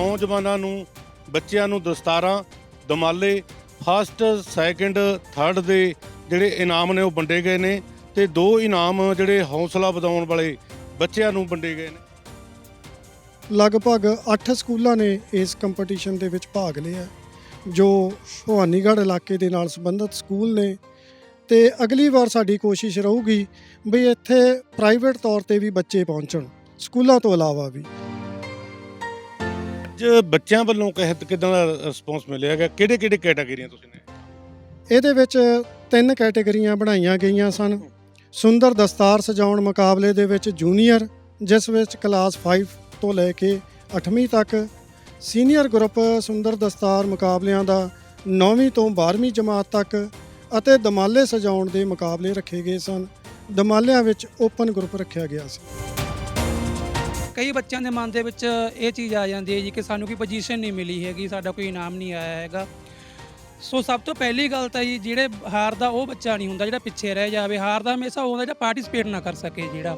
ਨੌਜਵਾਨਾਂ ਨੂੰ, ਬੱਚਿਆਂ ਨੂੰ ਦਸਤਾਰਾਂ, ਦਮਾਲੇ ਫਸਟ ਸੈਕਿੰਡ ਥਰਡ ਦੇ ਜਿਹੜੇ ਇਨਾਮ ਨੇ ਉਹ ਵੰਡੇ ਗਏ ਨੇ ਤੇ ਦੋ ਇਨਾਮ ਜਿਹੜੇ ਹੌਸਲਾ ਵਧਾਉਣ ਵਾਲੇ ਬੱਚਿਆਂ ਨੂੰ ਵੰਡੇ ਗਏ ਨੇ। ਲਗਭਗ 8 ਸਕੂਲਾਂ ਨੇ ਇਸ ਕੰਪੀਟੀਸ਼ਨ ਦੇ ਵਿੱਚ ਭਾਗ ਲਿਆ, ਜੋ ਭਵਾਨੀਗੜ੍ਹ ਇਲਾਕੇ ਦੇ ਨਾਲ ਸੰਬੰਧਿਤ ਸਕੂਲ ਨੇ ਤੇ ਅਗਲੀ ਵਾਰ ਸਾਡੀ ਕੋਸ਼ਿਸ਼ ਰਹੂਗੀ ਵੀ ਇੱਥੇ ਪ੍ਰਾਈਵੇਟ ਤੌਰ ਤੇ ਵੀ ਬੱਚੇ ਪਹੁੰਚਣ, ਸਕੂਲਾਂ ਤੋਂ ਇਲਾਵਾ ਵੀ। ਅੱਜ ਬੱਚਿਆਂ ਵੱਲੋਂ ਕਹਿਤ ਕਿਦਾਂ ਦਾ ਰਿਸਪੌਂਸ ਮਿਲਿਆ ਹੈਗਾ? ਕਿਹੜੇ ਕਿਹੜੇ ਕੈਟਾਗਰੀਆਂ ਤੁਸੀਂ ਨੇ? ਇਹਦੇ ਵਿੱਚ ਤਿੰਨ ਕੈਟਾਗਰੀਆਂ ਬਣਾਈਆਂ ਗਈਆਂ ਸਨ। ਸੁੰਦਰ ਦਸਤਾਰ ਸਜਾਉਣ ਮੁਕਾਬਲੇ ਦੇ ਵਿੱਚ ਜੂਨੀਅਰ ਜਿਸ ਵਿੱਚ ਕਲਾਸ 5 ਤੋਂ ਲੈ ਕੇ 8ਵੀਂ ਤੱਕ। ਸੀਨੀਅਰ ਗਰੁੱਪ ਸੁੰਦਰ ਦਸਤਾਰ ਮੁਕਾਬਲਿਆਂ ਦਾ 9ਵੀਂ ਤੋਂ 12ਵੀਂ ਜਮਾਤ ਤੱਕ ਅਤੇ ਦਮਾਲੇ ਸਜਾਉਣ ਦੇ ਮੁਕਾਬਲੇ ਰੱਖੇ ਗਏ ਸਨ। ਦਮਾਲਿਆਂ ਵਿੱਚ ਓਪਨ ਗਰੁੱਪ ਰੱਖਿਆ ਗਿਆ ਸੀ। ਕਈ ਬੱਚਿਆਂ ਦੇ ਮਨ ਦੇ ਵਿੱਚ ਇਹ ਚੀਜ਼ ਆ ਜਾਂਦੀ ਹੈ ਜੀ ਕਿ ਸਾਨੂੰ ਕੋਈ ਪੋਜੀਸ਼ਨ ਨਹੀਂ ਮਿਲੀ ਹੈਗੀ, ਸਾਡਾ ਕੋਈ ਇਨਾਮ ਨਹੀਂ ਆਇਆ ਹੈਗਾ। ਸੋ ਸਭ ਤੋਂ ਪਹਿਲੀ ਗੱਲ ਤਾਂ ਜੀ, ਜਿਹੜੇ ਹਾਰਦਾ ਉਹ ਬੱਚਾ ਨਹੀਂ ਹੁੰਦਾ ਜਿਹੜਾ ਪਿੱਛੇ ਰਹਿ ਜਾਵੇ। ਹਾਰਦਾ ਹਮੇਸ਼ਾ ਉਹ ਹੁੰਦਾ ਜਿਹੜਾ ਪਾਰਟਿਸਿਪੇਟ ਨਾ ਕਰ ਸਕੇ ਜਿਹੜਾ।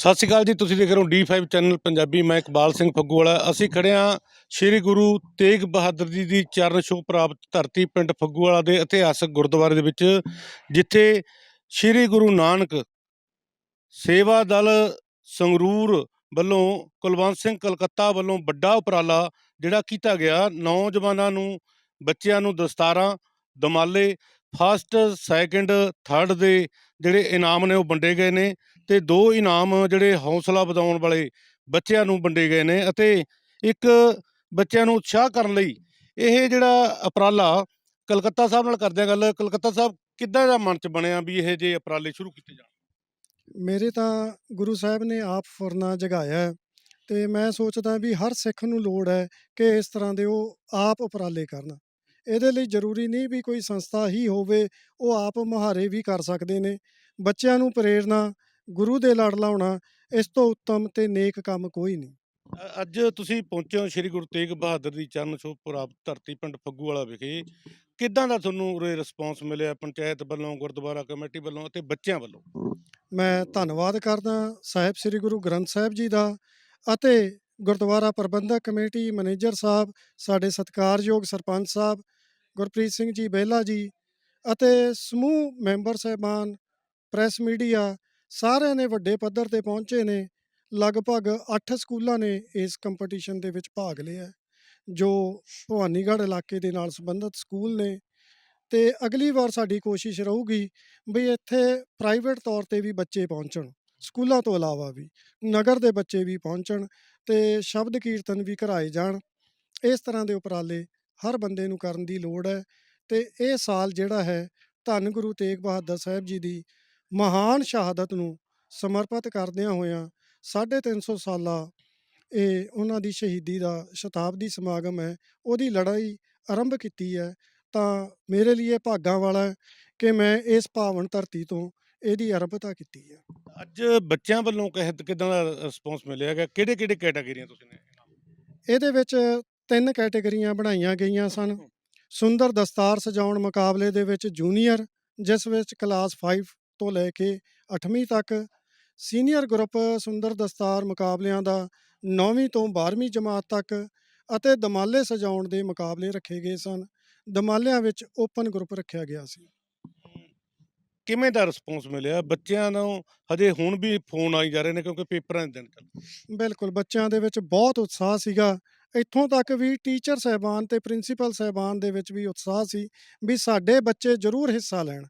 ਸਤਿ ਸ਼੍ਰੀ ਅਕਾਲ ਜੀ, ਤੁਸੀਂ ਦੇਖ ਰਹੇ ਹੋ D5 ਚੈਨਲ ਪੰਜਾਬੀ, ਮੈਂ ਇਕਬਾਲ ਸਿੰਘ ਫੱਗੂਵਾਲਾ। ਅਸੀਂ ਖੜੇ ਹਾਂ ਸ੍ਰੀ ਗੁਰੂ ਤੇਗ ਬਹਾਦਰ ਜੀ ਦੀ ਚਰਨ ਛੋਹ ਪ੍ਰਾਪਤ ਧਰਤੀ ਪਿੰਡ ਫੱਗੂਵਾਲਾ ਦੇ ਇਤਿਹਾਸਕ ਗੁਰਦੁਆਰੇ ਦੇ ਵਿੱਚ, ਜਿੱਥੇ ਸ੍ਰੀ ਗੁਰੂ ਨਾਨਕ ਸੇਵਾ ਦਲ ਸੰਗਰੂਰ ਵੱਲੋਂ ਕੁਲਵੰਤ ਸਿੰਘ ਕਲਕੱਤਾ ਵੱਲੋਂ ਵੱਡਾ ਉਪਰਾਲਾ ਜਿਹੜਾ ਕੀਤਾ ਗਿਆ, ਨੌਜਵਾਨਾਂ ਨੂੰ, ਬੱਚਿਆਂ ਨੂੰ ਦਸਤਾਰਾਂ ਦਮਾਲੇ ਫਸਟ ਸੈਕਿੰਡ ਥਰਡ ਦੇ ਜਿਹੜੇ ਇਨਾਮ ਨੇ ਉਹ ਵੰਡੇ ਗਏ ਨੇ। ਤੇ ਦੋ ਇਨਾਮ ਜਿਹੜੇ ਹੌਸਲਾ ਵਧਾਉਣ ਵਾਲੇ ਬੱਚਿਆਂ ਨੂੰ ਵੰਡੇ ਗਏ ਨੇ ਅਤੇ ਇੱਕ ਬੱਚਿਆਂ ਨੂੰ ਉਤਸ਼ਾਹ ਕਰਨ ਲਈ ਇਹ ਜਿਹੜਾ ਉਪਰਾਲਾ ਕਲਕੱਤਾ ਸਾਹਿਬ ਨਾਲ ਕਰਦੇ ਗੱਲ, ਕਲਕੱਤਾ ਸਾਹਿਬ ਕਿੱਦਾਂ ਦਾ ਮਨ ਚ ਬਣਿਆ ਵੀ ਇਹ ਜੇ ਉਪਰਾਲੇ ਸ਼ੁਰੂ ਕੀਤੇ ਜਾਣ? ਮੇਰੇ ਤਾਂ ਗੁਰੂ ਸਾਹਿਬ ਨੇ ਆਪ ਫੁਰਨਾ ਜਗਾਇਆ ਹੈ ਤੇ ਮੈਂ ਸੋਚਦਾ ਵੀ ਹਰ ਸਿੱਖ ਨੂੰ ਲੋੜ ਹੈ ਕਿ ਇਸ ਤਰ੍ਹਾਂ ਦੇ ਉਹ ਆਪ ਉਪਰਾਲੇ ਕਰਨ। ਇਹਦੇ ਲਈ ਜ਼ਰੂਰੀ ਨਹੀਂ ਵੀ ਕੋਈ ਸੰਸਥਾ ਹੀ ਹੋਵੇ, ਉਹ ਆਪ ਮੁਹਾਰੇ ਵੀ ਕਰ ਸਕਦੇ ਨੇ। ਬੱਚਿਆਂ ਨੂੰ ਪ੍ਰੇਰਨਾ ਗੁਰੂ ਦੇ ਲੜ ਲਾਉਣਾ ਇਸ ਤੋਂ ਉੱਤਮ ਤੇ ਨੇਕ ਕੰਮ ਕੋਈ ਨਹੀਂ। ਅੱਜ ਤੁਸੀਂ ਪਹੁੰਚੇ ਹੋ ਸ੍ਰੀ ਗੁਰੂ ਤੇਗ ਬਹਾਦਰ ਦੀ ਚਰਨ ਛੋਹ ਪ੍ਰਾਪਤ ਧਰਤੀ ਪਿੰਡ ਫੱਗੂਵਾਲਾ ਵਿਖੇ। ਕਿੱਦਾਂ ਦਾ ਤੁਹਾਨੂੰ ਉਰੇ ਰਿਸਪੌਂਸ ਮਿਲਿਆ ਪੰਚਾਇਤ ਵੱਲੋਂ ਗੁਰਦੁਆਰਾ ਕਮੇਟੀ ਵੱਲੋਂ ਅਤੇ ਬੱਚਿਆਂ ਵੱਲੋਂ? ਮੈਂ ਧੰਨਵਾਦ ਕਰਦਾ ਸਾਹਿਬ ਸ੍ਰੀ ਗੁਰੂ ਗ੍ਰੰਥ ਸਾਹਿਬ ਜੀ ਦਾ ਅਤੇ ਗੁਰਦੁਆਰਾ ਪ੍ਰਬੰਧਕ ਕਮੇਟੀ ਮੈਨੇਜਰ ਸਾਹਿਬ ਸਾਡੇ ਸਤਿਕਾਰਯੋਗ ਸਰਪੰਚ ਸਾਹਿਬ ਗੁਰਪ੍ਰੀਤ ਸਿੰਘ ਜੀ ਬਹਿਲਾ ਜੀ ਅਤੇ ਸਮੂਹ ਮੈਂਬਰ ਸਹਿਬਾਨ ਪ੍ਰੈਸ ਮੀਡੀਆ ਸਾਰਿਆਂ ਨੇ ਵੱਡੇ ਪੱਧਰ ਤੇ ਪਹੁੰਚੇ ਨੇ, ਲਗਭਗ 8 ਸਕੂਲਾਂ ਨੇ ਇਸ ਕੰਪੀਟੀਸ਼ਨ ਦੇ ਵਿੱਚ ਭਾਗ ਲਿਆ ਜੋ ਭਵਾਨੀਗੜ੍ਹ ਇਲਾਕੇ ਦੇ ਨਾਲ ਸੰਬੰਧਿਤ ਸਕੂਲ ਨੇ ਤੇ ਅਗਲੀ ਵਾਰ ਸਾਡੀ ਕੋਸ਼ਿਸ਼ ਰਹੂਗੀ ਵੀ ਇੱਥੇ ਪ੍ਰਾਈਵੇਟ ਤੌਰ ਤੇ ਵੀ ਬੱਚੇ ਪਹੁੰਚਣ, ਸਕੂਲਾਂ ਤੋਂ ਇਲਾਵਾ ਵੀ, ਨਗਰ ਦੇ ਬੱਚੇ ਵੀ ਪਹੁੰਚਣ ਤੇ ਸ਼ਬਦ ਕੀਰਤਨ ਵੀ ਕਰਾਏ ਜਾਣ, ਇਸ ਤਰ੍ਹਾਂ ਦੇ ਉਪਰਾਲੇ ਹਰ ਬੰਦੇ ਨੂੰ ਕਰਨ ਦੀ ਲੋੜ ਹੈ ਤੇ ਇਹ ਸਾਲ ਜਿਹੜਾ ਹੈ ਧੰਨ ਗੁਰੂ ਤੇਗ ਬਹਾਦਰ ਸਾਹਿਬ ਜੀ ਦੀ ਮਹਾਨ ਸ਼ਹਾਦਤ ਨੂੰ ਸਮਰਪਿਤ ਕਰਦਿਆਂ ਹੋਇਆਂ 350 ਸਾਲਾ ਇਹ ਉਹਨਾਂ ਦੀ ਸ਼ਹੀਦੀ ਦਾ ਸ਼ਤਾਬਦੀ ਸਮਾਗਮ ਹੈ ਉਹਦੀ ਲੜਾਈ ਆਰੰਭ ਕੀਤੀ ਹੈ। ਤਾਂ ਮੇਰੇ ਲਈ ਇਹ ਭਾਗਾਂ ਵਾਲਾ ਹੈ ਕਿ ਮੈਂ ਇਸ ਪਾਵਨ ਧਰਤੀ ਤੋਂ ਇਹਦੀ ਆਰੰਭਤਾ ਕੀਤੀ ਹੈ। ਅੱਜ ਬੱਚਿਆਂ ਵੱਲੋਂ ਕਹਿਤ ਕਿਦਾਂ ਦਾ ਰਿਸਪੌਂਸ ਮਿਲਿਆ ਹੈਗਾ? ਕਿਹੜੇ ਕਿਹੜੇ ਕੈਟਾਗਰੀਆਂ ਤੁਸੀਂ ਨੇ? ਇਹਦੇ ਵਿੱਚ ਤਿੰਨ ਕੈਟਾਗਰੀਆਂ ਬਣਾਈਆਂ ਗਈਆਂ ਸਨ। ਸੁੰਦਰ ਦਸਤਾਰ ਸਜਾਉਣ ਮੁਕਾਬਲੇ ਦੇ ਵਿੱਚ ਜੂਨੀਅਰ ਜਿਸ ਵਿੱਚ ਕਲਾਸ 5 ਤੋਂ ਲੈ ਕੇ 8ਵੀਂ ਤੱਕ ਸੀਨੀਅਰ ਗਰੁੱਪ ਸੁੰਦਰ ਦਸਤਾਰ ਮੁਕਾਬਲਿਆਂ ਦਾ 9ਵੀਂ ਤੋਂ 12ਵੀਂ ਜਮਾਤ ਤੱਕ ਅਤੇ ਦਮਾਲੇ ਸਜਾਉਣ ਦੇ ਮੁਕਾਬਲੇ ਰੱਖੇ ਗਏ ਸਨ। ਦਮਾਲਿਆਂ ਵਿੱਚ ਓਪਨ ਗਰੁੱਪ ਰੱਖਿਆ ਗਿਆ ਸੀ। ਕਿਵੇਂ ਦਾ ਰਿਸਪੌਂਸ ਮਿਲਿਆ? ਬੱਚਿਆਂ ਨੂੰ ਹਜੇ ਹੁਣ ਵੀ ਫੋਨ ਆਈ ਜਾ ਰਹੇ ਨੇ ਕਿਉਂਕਿ ਪੇਪਰਾਂ ਦੇ ਦਿਨ ਚੱਲ ਬਿਲਕੁਲ ਬੱਚਿਆਂ ਦੇ ਵਿੱਚ ਬਹੁਤ ਉਤਸ਼ਾਹ ਸੀਗਾ। ਇੱਥੋਂ ਤੱਕ ਵੀ ਟੀਚਰ ਸਹਿਬਾਨ ਤੇ ਪ੍ਰਿੰਸੀਪਲ ਸਹਿਬਾਨ ਦੇ ਵਿੱਚ ਵੀ ਉਤਸ਼ਾਹ ਸੀ ਵੀ ਸਾਡੇ ਬੱਚੇ ਜ਼ਰੂਰ ਹਿੱਸਾ ਲੈਣ।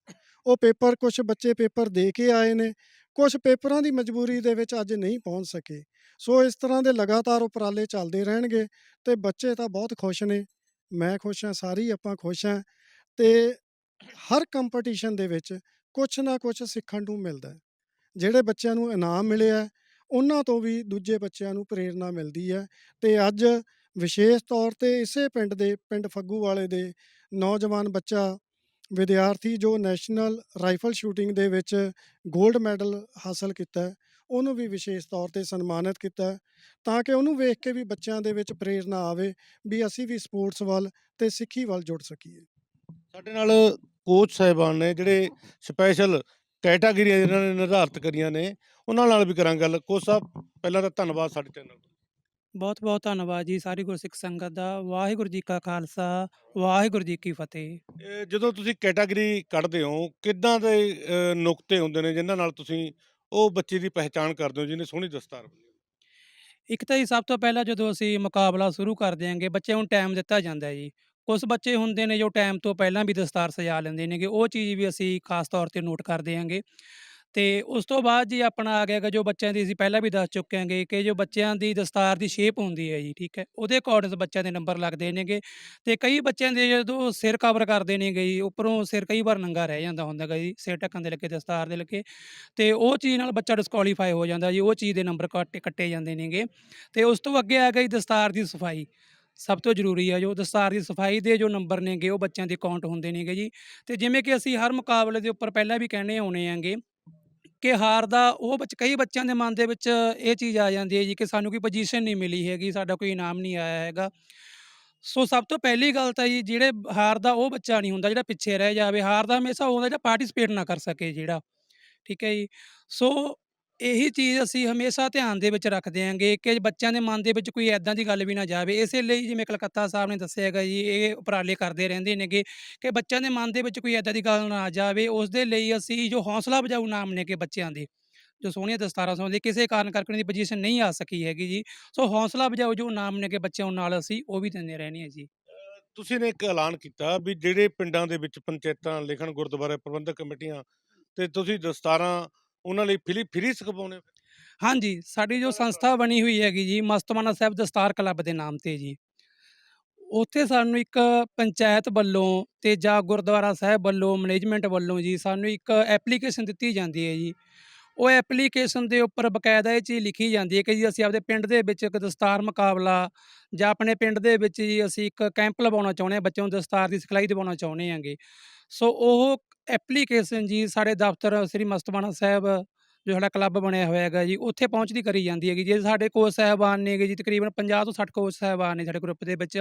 ਉਹ ਪੇਪਰ ਕੁਝ ਬੱਚੇ ਪੇਪਰ ਦੇ ਕੇ ਆਏ ਨੇ ਕੁਝ ਪੇਪਰਾਂ ਦੀ ਮਜਬੂਰੀ ਦੇ ਵਿੱਚ ਅੱਜ ਨਹੀਂ ਪਹੁੰਚ ਸਕੇ। ਸੋ ਇਸ ਤਰ੍ਹਾਂ ਦੇ ਲਗਾਤਾਰ ਉਪਰਾਲੇ ਚੱਲਦੇ ਰਹਿਣਗੇ ਤੇ ਬੱਚੇ ਤਾਂ ਬਹੁਤ ਖੁਸ਼ ਨੇ। ਮੈਂ ਖੁਸ਼ ਹਾਂ, ਸਾਰੀ ਆਪਾਂ ਖੁਸ਼ ਹਾਂ ਤੇ ਹਰ ਕੰਪੀਟੀਸ਼ਨ ਦੇ ਵਿੱਚ ਕੁਝ ਨਾ ਕੁਝ ਸਿੱਖਣ ਨੂੰ ਮਿਲਦਾ। ਹੈ ਜਿਹੜੇ ਬੱਚਿਆਂ ਨੂੰ ਇਨਾਮ ਮਿਲਿਆ, ਉਹਨਾਂ ਤੋਂ ਵੀ ਦੂਜੇ ਬੱਚਿਆਂ ਨੂੰ ਪ੍ਰੇਰਣਾ ਮਿਲਦੀ ਹੈ ਤੇ ਅੱਜ ਵਿਸ਼ੇਸ਼ ਤੌਰ ਤੇ ਇਸੇ ਪਿੰਡ ਦੇ, ਪਿੰਡ ਫੱਗੂ ਵਾਲੇ ਦੇ ਨੌਜਵਾਨ ਬੱਚਾ ਵਿਦਿਆਰਥੀ ਜੋ ਨੈਸ਼ਨਲ ਰਾਈਫਲ ਸ਼ੂਟਿੰਗ ਦੇ ਵਿੱਚ 골ਡ ਮੈਡਲ ਹਾਸਲ ਕੀਤਾ ਉਹਨੂੰ ਵੀ ਵਿਸ਼ੇਸ਼ ਤੌਰ ਤੇ ਸਨਮਾਨਿਤ ਕੀਤਾ ਤਾਂ ਕਿ ਉਹਨੂੰ ਵੇਖ ਕੇ ਵੀ ਬੱਚਿਆਂ ਦੇ ਵਿੱਚ ਪ੍ਰੇਰਣਾ ਆਵੇ ਵੀ ਅਸੀਂ ਵੀ ਸਪੋਰਟਸ ਵੱਲ ਤੇ ਸਿੱਖੀ ਵੱਲ ਜੁੜ ਸਕੀਏ। ਸਾਡੇ ਨਾਲ ਕੋਚ ਸਾਹਿਬਾਨ ਨੇ ਜਿਹੜੇ ਸਪੈਸ਼ਲ ਕੈਟਾਗਰੀਆਂ ਜਿਹਨਾਂ ਨੇ ਨਿਰਧਾਰਤ ਕਰੀਆਂ ਨੇ, ਉਹਨਾਂ ਨਾਲ ਵੀ ਕਰਾਂ ਗੱਲ। ਕੋਚ ਸਾਹਿਬ, ਪਹਿਲਾਂ ਤਾਂ ਧੰਨਵਾਦ ਸਾਡੇ ਚੈਨਲ ਬਹੁਤ ਬਹੁਤ ਧੰਨਵਾਦ ਜੀ ਸਾਰੀ ਗੁਰਸਿੱਖ ਸੰਗਤ ਦਾ ਵਾਹਿਗੁਰੂ ਜੀ ਕਾ ਖਾਲਸਾ ਵਾਹਿਗੁਰੂ ਜੀ ਕੀ ਫਤਿਹ। ਇਹ ਜਦੋਂ ਤੁਸੀਂ ਕੈਟਾਗਰੀ ਕੱਢਦੇ ਹੋ ਕਿੱਦਾਂ ਦੇ ਨੁਕਤੇ ਹੁੰਦੇ ਨੇ ਜਿਨ੍ਹਾਂ ਨਾਲ ਤੁਸੀਂ ਉਹ ਬੱਚੇ ਦੀ ਪਹਿਚਾਣ ਕਰਦੇ ਹੋ ਜਿਹਨੇ ਸੋਹਣੀ ਦਸਤਾਰ ਬੰਨੀ ਇੱਕ ਤਾਂ ਜੀ ਸਭ ਤੋਂ ਪਹਿਲਾਂ ਜਦੋਂ ਅਸੀਂ ਮੁਕਾਬਲਾ ਸ਼ੁਰੂ ਕਰ ਦਿਆਂਗੇ ਬੱਚਿਆਂ ਨੂੰ ਟਾਈਮ ਦਿੱਤਾ ਜਾਂਦਾ ਹੈ ਜੀ। ਕੁਝ ਬੱਚੇ ਹੁੰਦੇ ਨੇ ਜੋ ਟਾਈਮ ਤੋਂ ਪਹਿਲਾਂ ਵੀ ਦਸਤਾਰ ਸਜਾ ਲੈਂਦੇ ਨੇਗੇ ਉਹ ਚੀਜ਼ ਵੀ ਅਸੀਂ ਖਾਸ ਤੌਰ ਤੇ ਨੋਟ ਕਰ ਦਿਆਂਗੇ ਤੇ ਉਸ ਤੋਂ ਬਾਅਦ ਜੀ ਆਪਣਾ ਆ ਗਿਆ ਗਾ ਜੋ ਬੱਚਿਆਂ ਦੀ ਅਸੀਂ ਪਹਿਲਾਂ ਵੀ ਦੱਸ ਚੁੱਕੇ ਹਾਂਗੇ ਕਿ ਜੋ ਬੱਚਿਆਂ ਦੀ ਦਸਤਾਰ ਦੀ ਸ਼ੇਪ ਹੁੰਦੀ ਹੈ ਜੀ, ਠੀਕ ਹੈ। ਉਹਦੇ ਅਕੋਰਡਿੰਗ ਬੱਚਿਆਂ ਦੇ ਨੰਬਰ ਲੱਗਦੇ ਨੇਗੇ ਤੇ ਕਈ ਬੱਚਿਆਂ ਦੇ ਜਦੋਂ ਸਿਰ ਕਵਰ ਕਰਦੇ ਨੇਗੇ ਜੀ, ਉੱਪਰੋਂ ਸਿਰ ਕਈ ਵਾਰ ਨੰਗਾ ਰਹਿ ਜਾਂਦਾ ਹੁੰਦਾ ਗਾ ਜੀ, ਸਿਰ ਢੱਕਣ ਦੇ ਲੱਗੇ, ਦਸਤਾਰ ਦੇ ਲੱਗੇ ਤੇ ਉਹ ਚੀਜ਼ ਨਾਲ ਬੱਚਾ ਡਿਸਕੁਆਲੀਫਾਈ ਹੋ ਜਾਂਦਾ ਜੀ, ਉਹ ਚੀਜ਼ ਦੇ ਨੰਬਰ ਕੱਟੇ ਕੱਟੇ ਜਾਂਦੇ ਨੇਗੇ ਤੇ ਉਸ ਤੋਂ ਅੱਗੇ ਆ ਗਈ ਦਸਤਾਰ ਦੀ ਸਫ਼ਾਈ। ਸਭ ਤੋਂ ਜ਼ਰੂਰੀ ਹੈ ਜੋ ਦਸਤਾਰ ਦੀ ਸਫ਼ਾਈ ਦੇ ਜੋ ਨੰਬਰ ਨੇਗੇ ਉਹ ਬੱਚਿਆਂ ਦੇ ਕਾਊਂਟ ਹੁੰਦੇ ਨੇਗੇ ਜੀ। ਤੇ ਜਿਵੇਂ ਕਿ ਅਸੀਂ ਹਰ ਮੁਕਾਬਲੇ ਦੇ ਉੱਪਰ ਪਹਿਲਾਂ ਵੀ ਕਹਿੰਦੇ ਆਉਣੇ ਆਂਗੇ ਕਿ ਹਾਰ ਦਾ ਉਹ ਬੱਚ, ਕਈ ਬੱਚਿਆਂ ਦੇ ਮਨ ਦੇ ਵਿੱਚ ਇਹ ਚੀਜ਼ ਆ ਜਾਂਦੀ ਹੈ ਜੀ ਕਿ ਸਾਨੂੰ ਕੋਈ ਪੋਜੀਸ਼ਨ ਨਹੀਂ ਮਿਲੀ ਹੈਗੀ, ਸਾਡਾ ਕੋਈ ਇਨਾਮ ਨਹੀਂ ਆਇਆ ਹੈਗਾ। ਸੋ ਸਭ ਤੋਂ ਪਹਿਲੀ ਗੱਲ ਤਾਂ ਜੀ, ਜਿਹੜੇ ਹਾਰ ਦਾ ਉਹ ਬੱਚਾ ਨਹੀਂ ਹੁੰਦਾ ਜਿਹੜਾ ਪਿੱਛੇ ਰਹਿ ਜਾਵੇ। ਹਾਰ ਦਾ ਹਮੇਸ਼ਾ ਉਹ ਹੁੰਦਾ ਜਿਹੜਾ ਪਾਰਟਿਸਿਪੇਟ ਨਾ ਕਰ ਸਕੇ ਜਿਹੜਾ। ਠੀਕ ਹੈ ਜੀ। ਸੋ ਇਹੀ ਚੀਜ਼ ਅਸੀਂ ਹਮੇਸ਼ਾ ਧਿਆਨ ਦੇ ਵਿੱਚ ਰੱਖਦੇ ਆਂਗੇ ਕਿ ਬੱਚਿਆਂ ਦੇ ਮਨ ਦੇ ਵਿੱਚ ਕੋਈ ਐਦਾਂ ਦੀ ਗੱਲ ਵੀ ਨਾ ਜਾਵੇ। ਇਸੇ ਲਈ ਜਿਵੇਂ ਕਲਕੱਤਾ ਸਾਹਿਬ ਨੇ ਦੱਸਿਆ ਹੈਗਾ ਜੀ, ਇਹ ਉਪਰਾਲੇ ਕਰਦੇ ਰਹਿੰਦੇ ਨੇਗੇ ਕਿ ਬੱਚਿਆਂ ਦੇ ਮਨ ਦੇ ਵਿੱਚ ਕੋਈ ਐਦਾਂ ਦੀ ਗੱਲ ਨਾ ਜਾਵੇ। ਉਸ ਦੇ ਲਈ ਅਸੀਂ ਜੋ ਹੌਸਲਾ ਵਜਾਊ ਨਾਮ ਨੇ ਬੱਚਿਆਂ ਦੇ, ਜੋ ਸੋਹਣੀਆਂ ਦਸਤਾਰਾਂ ਸੌਂਦੇ, ਕਿਸੇ ਕਾਰਨ ਕਰਕੇ ਉਹਨਾਂ ਦੀ ਪੋਜੀਸ਼ਨ ਨਹੀਂ ਆ ਸਕੀ ਹੈਗੀ ਜੀ। ਸੋ ਹੌਸਲਾ ਵਜਾਊ ਜੋ ਨਾਮ ਨੇਗੇ ਕਿ ਬੱਚਿਆਂ ਨਾਲ ਅਸੀਂ ਉਹ ਵੀ ਦਿੰਦੇ ਰਹਿੰਦੇ ਹਾਂ ਜੀ। ਤੁਸੀਂ ਨੇ ਇੱਕ ਐਲਾਨ ਕੀਤਾ ਵੀ ਜਿਹੜੇ ਪਿੰਡਾਂ ਦੇ ਵਿੱਚ ਪੰਚਾਇਤਾਂ, ਲਿਖਣ, ਗੁਰਦੁਆਰੇ ਪ੍ਰਬੰਧਕ ਕਮੇਟੀਆਂ ਤੇ ਤੁਸੀਂ ਦਸਤਾਰਾਂ ਉਹਨਾਂ ਲਈ ਫ੍ਰੀ ਫ੍ਰੀ? ਸਿਖਾਉਂਦੇ ਹਾਂਜੀ ਸਾਡੀ ਜੋ ਸੰਸਥਾ ਬਣੀ ਹੋਈ ਹੈਗੀ ਜੀ ਮਸਤਮਾਨਾ ਸਾਹਿਬ ਦਸਤਾਰ ਕਲੱਬ ਦੇ ਨਾਮ ਤੇ ਜੀ। ਉੱਥੇ ਸਾਨੂੰ ਇੱਕ ਪੰਚਾਇਤ ਵੱਲੋਂ ਤੇ ਜਾਂ ਗੁਰਦੁਆਰਾ ਸਾਹਿਬ ਵੱਲੋਂ ਮੈਨੇਜਮੈਂਟ ਵੱਲੋਂ ਜੀ ਸਾਨੂੰ ਇੱਕ ਐਪਲੀਕੇਸ਼ਨ ਦਿੱਤੀ ਜਾਂਦੀ ਹੈ ਜੀ। ਉਹ ਐਪਲੀਕੇਸ਼ਨ ਦੇ ਉੱਪਰ ਬਕਾਇਦਾ ਇਹ ਚੀਜ਼ ਲਿਖੀ ਜਾਂਦੀ ਹੈ ਕਿ ਜੀ ਅਸੀਂ ਆਪਦੇ ਪਿੰਡ ਦੇ ਵਿੱਚ ਇੱਕ ਦਸਤਾਰ ਮੁਕਾਬਲਾ ਜਾਂ ਆਪਣੇ ਪਿੰਡ ਦੇ ਵਿੱਚ ਜੀ ਅਸੀਂ ਇੱਕ ਕੈਂਪ ਲਵਾਉਣਾ ਚਾਹੁੰਦੇ ਹਾਂ ਬੱਚਿਆਂ ਨੂੰ ਦਸਤਾਰ ਦੀ ਸਿਖਲਾਈ ਦਿਵਾਉਣਾ ਚਾਹੁੰਦੇ ਹਾਂਗੇ। ਸੋ ਉਹ ਐਪਲੀਕੇਸ਼ਨ ਜੀ, ਸਾਡੇ ਦਫ਼ਤਰ ਸ੍ਰੀ ਮਸਤਬਾਣਾ ਸਾਹਿਬ, ਜੋ ਸਾਡਾ ਕਲੱਬ ਬਣਿਆ ਹੋਇਆ ਹੈਗਾ ਜੀ, ਉੱਥੇ ਪਹੁੰਚਦੀ ਕਰੀ ਜਾਂਦੀ ਹੈਗੀ। ਜੇ ਸਾਡੇ ਕੋਚ ਸਾਹਿਬਾਨ ਨੇਗੇ ਜੀ, ਤਕਰੀਬਨ 50 ਤੋਂ 60 ਕੋਚ ਸਾਹਿਬਾਨ ਨੇ ਸਾਡੇ ਗਰੁੱਪ ਦੇ ਵਿੱਚ,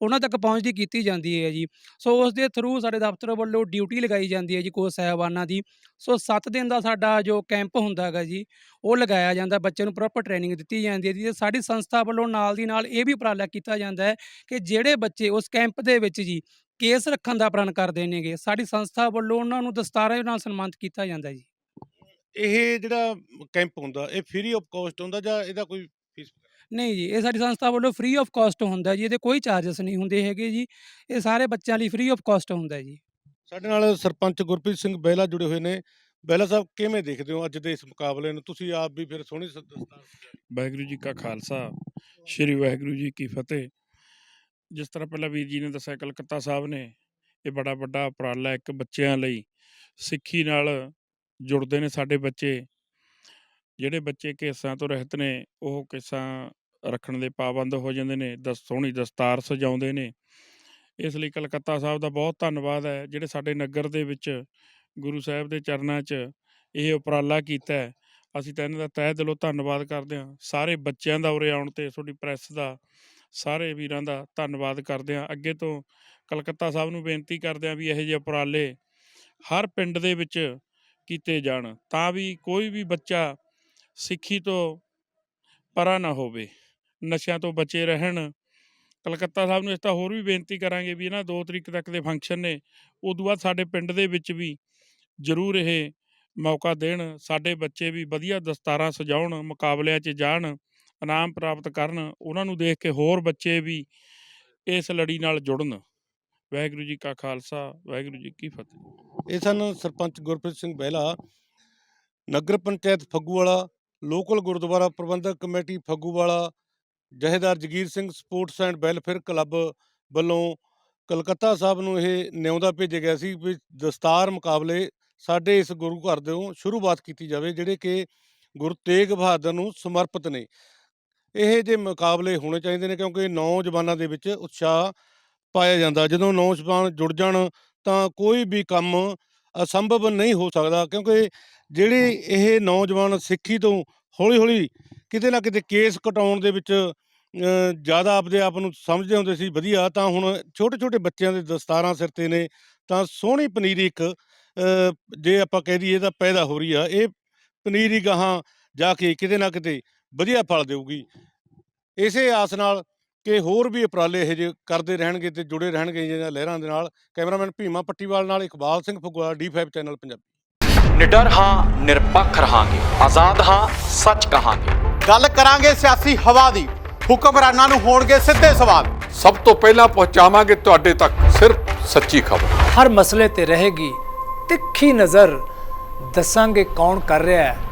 ਉਹਨਾਂ ਤੱਕ ਪਹੁੰਚਦੀ ਕੀਤੀ ਜਾਂਦੀ ਹੈ ਜੀ। ਸੋ ਉਸ ਦੇ ਥਰੂ ਸਾਡੇ ਦਫ਼ਤਰ ਵੱਲੋਂ ਡਿਊਟੀ ਲਗਾਈ ਜਾਂਦੀ ਹੈ ਜੀ ਕੋਚ ਸਾਹਿਬਾਨਾਂ ਦੀ। ਸੋ 7 ਦਿਨ ਦਾ ਸਾਡਾ ਜੋ ਕੈਂਪ ਹੁੰਦਾ ਹੈਗਾ ਜੀ, ਉਹ ਲਗਾਇਆ ਜਾਂਦਾ, ਬੱਚਿਆਂ ਨੂੰ ਪ੍ਰੋਪਰ ਟ੍ਰੇਨਿੰਗ ਦਿੱਤੀ ਜਾਂਦੀ ਹੈ ਜੀ। ਤੇ ਸਾਡੀ ਸੰਸਥਾ ਵੱਲੋਂ ਨਾਲ ਦੀ ਨਾਲ ਇਹ ਵੀ ਉਪਰਾਲਾ ਕੀਤਾ ਜਾਂਦਾ ਹੈ ਕਿ ਜਿਹੜੇ ਬੱਚੇ ਉਸ ਕੈਂਪ ਦੇ ਵਿੱਚ ਜੀ ਕੇਸ ਰੱਖਣ ਦਾ ਪ੍ਰਣ ਕਰਦੇ ਨੇਗੇ। ਸਾਡੀ ਸੰਸਥਾ ਵੱਲੋਂ ਉਹਨਾਂ ਨੂੰ ਦਸਤਾਰਾਂ ਨਾਲ ਸਨਮਾਨਿਤ ਕੀਤਾ ਜਾਂਦਾ ਜੀ। ਇਹ ਜਿਹੜਾ ਕੈਂਪ ਹੁੰਦਾ ਇਹ ਫ੍ਰੀ ਆਫ ਕਾਸਟ ਹੁੰਦਾ ਜਾਂ ਇਹਦਾ ਕੋਈ ਫੀਸ ਨਹੀਂ ਜੀ ਇਹ ਸਾਡੀ ਸੰਸਥਾ ਵੱਲੋਂ ਫ੍ਰੀ ਆਫ ਕਾਸਟ ਹੁੰਦਾ ਜੀ। ਇਹਦੇ ਕੋਈ ਚਾਰजेस ਨਹੀਂ ਹੁੰਦੇ ਹੈਗੇ ਜੀ। ਇਹ ਸਾਰੇ ਬੱਚਿਆਂ ਲਈ ਫ੍ਰੀ ਆਫ ਕਾਸਟ ਹੁੰਦਾ ਜੀ। ਸਾਡੇ ਨਾਲ ਸਰਪੰਚ ਗੁਰਪ੍ਰੀਤ ਸਿੰਘ ਬਹਿਲਾ ਜੁੜੇ ਹੋਏ ਨੇ। ਬਹਿਲਾ ਸਾਹਿਬ ਕਿਵੇਂ ਦੇਖਦੇ ਹੋ ਅੱਜ ਦੇ ਇਸ ਮੁਕਾਬਲੇ ਨੂੰ? ਤੁਸੀਂ ਆਪ ਵੀ ਫਿਰ ਸੋਹਣੀ ਦਸਤਾਰ। ਵਾਹਿਗੁਰੂ ਜੀ ਕਾ ਖਾਲਸਾ ਸ੍ਰੀ ਵਾਹਿਗੁਰੂ ਜੀ ਕੀ ਫਤਿਹ। ਜਿਸ ਤਰ੍ਹਾਂ ਪਹਿਲਾਂ ਵੀਰ ਜੀ ਨੇ ਦੱਸਿਆ, ਕਲਕੱਤਾ ਸਾਹਿਬ ਨੇ ਇਹ ਬੜਾ ਵੱਡਾ ਉਪਰਾਲਾ ਇੱਕ ਬੱਚਿਆਂ ਲਈ ਸਿੱਖੀ ਨਾਲ ਜੁੜਦੇ ਨੇ ਸਾਡੇ ਬੱਚੇ। ਜਿਹੜੇ ਬੱਚੇ ਕੇਸਾਂ ਤੋਂ ਰਹਿਤ ਨੇ, ਉਹ ਕੇਸਾਂ ਰੱਖਣ ਦੇ ਪਾਬੰਦ ਹੋ ਜਾਂਦੇ ਨੇ, ਦਸ ਸੋਹਣੀ ਦਸਤਾਰ ਸਜਾਉਂਦੇ ਨੇ। ਇਸ ਲਈ ਕਲਕੱਤਾ ਸਾਹਿਬ ਦਾ ਬਹੁਤ ਧੰਨਵਾਦ ਹੈ, ਜਿਹੜੇ ਸਾਡੇ ਨਗਰ ਦੇ ਵਿੱਚ ਗੁਰੂ ਸਾਹਿਬ ਦੇ ਚਰਨਾਂ 'ਚ ਇਹ ਉਪਰਾਲਾ ਕੀਤਾ ਹੈ। ਅਸੀਂ ਤਾਂ ਇਹਨਾਂ ਦਾ ਤਹਿ ਦਿਲੋਂ ਧੰਨਵਾਦ ਕਰਦੇ ਹਾਂ। ਸਾਰੇ ਬੱਚਿਆਂ ਦਾ ਉਰੇ ਆਉਣ ਤੇ, ਤੁਹਾਡੀ ਪ੍ਰੈਸ ਦਾ ਸਾਰੇ ਵੀਰਾਂ ਦਾ ਧੰਨਵਾਦ ਕਰਦੇ ਹਾਂ। ਅੱਗੇ ਤੋਂ ਕਲਕੱਤਾ ਸਾਹਿਬ ਨੂੰ ਬੇਨਤੀ ਕਰਦੇ ਹਾਂ ਵੀ ਇਹੋ ਜਿਹੇ ਉਪਰਾਲੇ ਹਰ ਪਿੰਡ ਦੇ ਵਿੱਚ ਕੀਤੇ ਜਾਣ, ਤਾਂ ਵੀ ਕੋਈ ਵੀ ਬੱਚਾ ਸਿੱਖੀ ਤੋਂ ਪਰਾ ਨਾ ਹੋਵੇ, ਨਸ਼ਿਆਂ ਤੋਂ ਬਚੇ ਰਹਿਣ। ਕਲਕੱਤਾ ਸਾਹਿਬ ਨੂੰ ਇਸ ਤਾਂ ਹੋਰ ਵੀ ਬੇਨਤੀ ਕਰਾਂਗੇ ਵੀ ਇਹਨਾਂ 2 ਤਰੀਕ ਤੱਕ ਦੇ ਫੰਕਸ਼ਨ ਨੇ, ਉਦੋਂ ਬਾਅਦ ਸਾਡੇ ਪਿੰਡ ਦੇ ਵਿੱਚ ਵੀ ਜ਼ਰੂਰ ਇਹ ਮੌਕਾ ਦੇਣ, ਸਾਡੇ ਬੱਚੇ ਵੀ ਵਧੀਆ ਦਸਤਾਰਾਂ ਸਜਾਉਣ, ਮੁਕਾਬਲਿਆਂ 'ਚ ਜਾਣ। ਇਨਾਮ ਪ੍ਰਾਪਤ ਕਰਨ, ਉਹਨਾਂ ਨੂੰ ਦੇਖ ਕੇ ਹੋਰ ਬੱਚੇ ਵੀ ਇਸ ਲੜੀ ਨਾਲ ਜੁੜਨ। ਵਾਹਿਗੁਰੂ ਜੀ ਕਾ ਖਾਲਸਾ, ਵਾਹਿਗੁਰੂ ਜੀ ਕੀ ਫਤਿਹ। ਇਹ ਸਨ ਸਰਪੰਚ ਗੁਰਪ੍ਰੀਤ ਸਿੰਘ ਬਹਿਲਾ, ਨਗਰ panchayat Phagguwala, local Gurdwara Parbandhak committee Phagguwala, Jathedar Jagir Singh sports and welfare club ਵੱਲੋਂ ਕਲਕੱਤਾ ਸਾਹਿਬ ਨੂੰ ਇਹ ਨਿਉਂਦਾ ਭੇਜਿਆ ਗਿਆ ਸੀ ਵੀ ਦਸਤਾਰ ਮੁਕਾਬਲੇ ਸਾਡੇ ਇਸ ਗੁਰੂ ਘਰ ਤੋਂ ਸ਼ੁਰੂਆਤ ਕੀਤੀ ਜਾਵੇ, ਜਿਹੜੇ ਕਿ ਗੁਰੂ ਤੇਗ ਬਹਾਦਰ ਨੂੰ ਸਮਰਪਿਤ ਨੇ। ਇਹ ਜੇ ਮੁਕਾਬਲੇ ਹੋਣੇ ਚਾਹੀਦੇ ਨੇ ਕਿਉਂਕਿ ਨੌਜਵਾਨਾਂ ਦੇ ਵਿੱਚ ਉਤਸ਼ਾਹ ਪਾਇਆ ਜਾਂਦਾ। ਜਦੋਂ ਨੌਜਵਾਨ ਜੁੜ ਜਾਣ ਤਾਂ ਕੋਈ ਵੀ ਕੰਮ ਅਸੰਭਵ ਨਹੀਂ ਹੋ ਸਕਦਾ ਕਿਉਂਕਿ ਜਿਹੜੇ ਇਹ ਨੌਜਵਾਨ ਸਿੱਖੀ ਤੋਂ ਹੌਲੀ ਹੌਲੀ ਕਿਤੇ ਨਾ ਕਿਤੇ ਕੇਸ ਕਟਾਉਣ ਦੇ ਵਿੱਚ ਜ਼ਿਆਦਾ ਆਪਦੇ ਆਪ ਨੂੰ ਸਮਝਦੇ ਹੁੰਦੇ ਸੀ ਵਧੀਆ ਤਾਂ ਹੁਣ ਛੋਟੇ ਛੋਟੇ ਬੱਚਿਆਂ ਦੇ ਦਸਤਾਰਾਂ ਸਿਰ ਤੇ ਨੇ ਤਾਂ ਸੋਹਣੀ ਪਨੀਰੀ ਇੱਕ ਜੇ ਆਪਾਂ ਕਹਿ ਦਈਏ ਤਾਂ ਪੈਦਾ ਹੋ ਰਹੀ ਆ। ਇਹ ਪਨੀਰੀ ਗਾਹਾਂ ਜਾ ਕੇ ਕਿਤੇ ਨਾ ਕਿਤੇ ਵਧੀਆ ਫਲ ਦੇਊਗੀ। ਇਸੇ ਆਸ ਨਾਲ ਕਿ ਹੋਰ ਵੀ ਉਪਰਾਲੇ ਇਹ ਜਿਹੇ ਕਰਦੇ ਰਹਿਣਗੇ ਤੇ ਜੁੜੇ ਰਹਿਣਗੇ ਇਹਨਾਂ ਲਹਿਰਾਂ ਦੇ ਨਾਲ। ਕੈਮਰਾਮੈਨ ਭੀਮਾ ਪੱਟੀਵਾਲ ਨਾਲ Iqbal Singh Phagwara D five channel Punjabi. ਨਿਡਰ ਹਾਂ ਨਿਰਪੱਖ ਰਹਾਂਗੇ। ਆਜ਼ਾਦ ਹਾਂ ਸੱਚ ਕਹਾਂਗੇ। ਗੱਲ ਕਰਾਂਗੇ ਸਿਆਸੀ ਹਵਾ ਦੀ। ਹੁਕਮਰਾਨਾਂ ਨੂੰ ਹੋਣਗੇ ਸਿੱਧੇ ਸਵਾਲ। ਸਭ ਤੋਂ ਪਹਿਲਾਂ ਪਹੁੰਚਾਵਾਂਗੇ ਤੁਹਾਡੇ ਤੱਕ ਸਿਰਫ ਸੱਚੀ ਖਬਰ। ਹਰ ਮਸਲੇ ਤੇ ਰਹੇਗੀ ਤਿੱਖੀ ਨਜ਼ਰ। ਦੱਸਾਂਗੇ ਕੌਣ ਕਰ ਰਿਹਾ ਹੈ।